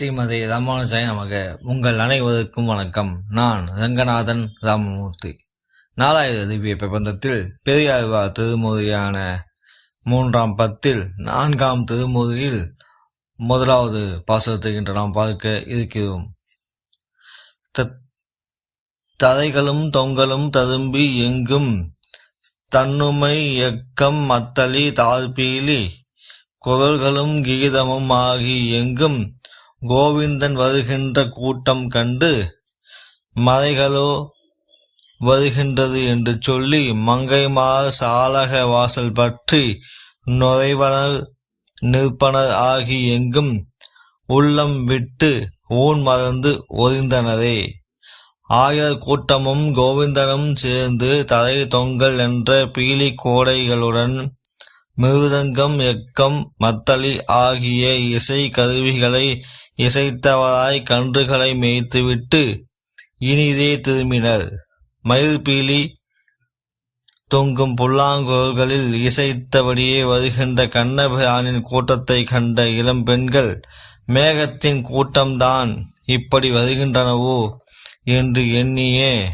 ஸ்ரீமதி ராமானுஜாய் நமக. உங்கள் அனைவருக்கும் வணக்கம். நான் ரங்கநாதன் ராமமூர்த்தி. நாலாயிரம் திவ்ய பிரபந்தத்தில் பெரியாழ்வார் திருமுறையான மூன்றாம் பத்தில் நான்காம் திருமுறையில் முதலாவது பாசத்தை இன்று நாம் பார்க்க இருக்கிறோம். த- தரைகளும் தொங்கலும் ததும்பி எங்கும் தன்னுமை எக்கம் மத்தளி தாழ்பீலி குரல்களும் கீதமும் ஆகி எங்கும் கோவிந்தன் வருகின்ற கூட்டம் கண்டு மறைகளோ வருகின்றது என்று சொல்லி மங்கைமார் சாலக வாசல் பற்றி நுழைவனர் நிற்பனர் ஆகி எங்கும் உள்ளம் விட்டு ஊன் மறந்து ஒறிந்தனரே ஆயர் கூட்டமும் கோவிந்தனும் சேர்ந்து தரை தொங்கல் என்ற பீலி கோடைகளுடன் மிருதங்கம் எக்கம் மத்தளி ஆகிய இசை கருவிகளை இசைத்தவராய் கன்றுகளை மேய்த்துவிட்டு இனிதே திரும்பினர். மயிர்பீலி தொங்கும் புல்லாங்குழல்களில் இசைத்தபடியே வருகின்ற கண்ணபிரானின் கூட்டத்தை கண்ட இளம் பெண்கள் மேகத்தின் கூட்டம்தான் இப்படி வருகின்றனவோ? என்று எண்ணியே.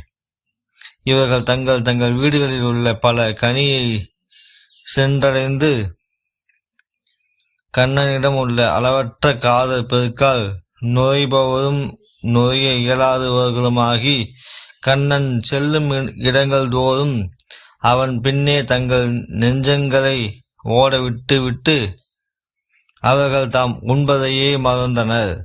இவர்கள் தங்கள் தங்கள் வீடுகளில் உள்ள பல கனியை சென்றடைந்து கண்ணனிடம் உள்ள அளவற்ற காதல் பெருக்கால் நோய்பவரும் நோய இயலாதவர்களுமாகி கண்ணன் செல்லும் இ- இடங்கள் தோறும் அவன் பின்னே தங்கள் நெஞ்சங்களை ஓட விட்டு விட்டு அவர்கள் தாம் உண்பதையே மறந்தனர்.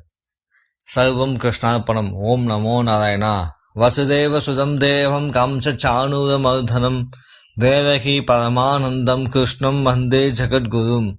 சர்வம் கிருஷ்ணார்ப்பணம். ஓம் நமோ நாராயணா. வசுதேவ சுதம் தேவம் கம்ச சாணூர மருதனம். தேவகி பரமானந்தம் கிருஷ்ணம் வந்தே ஜெகத்குரும்.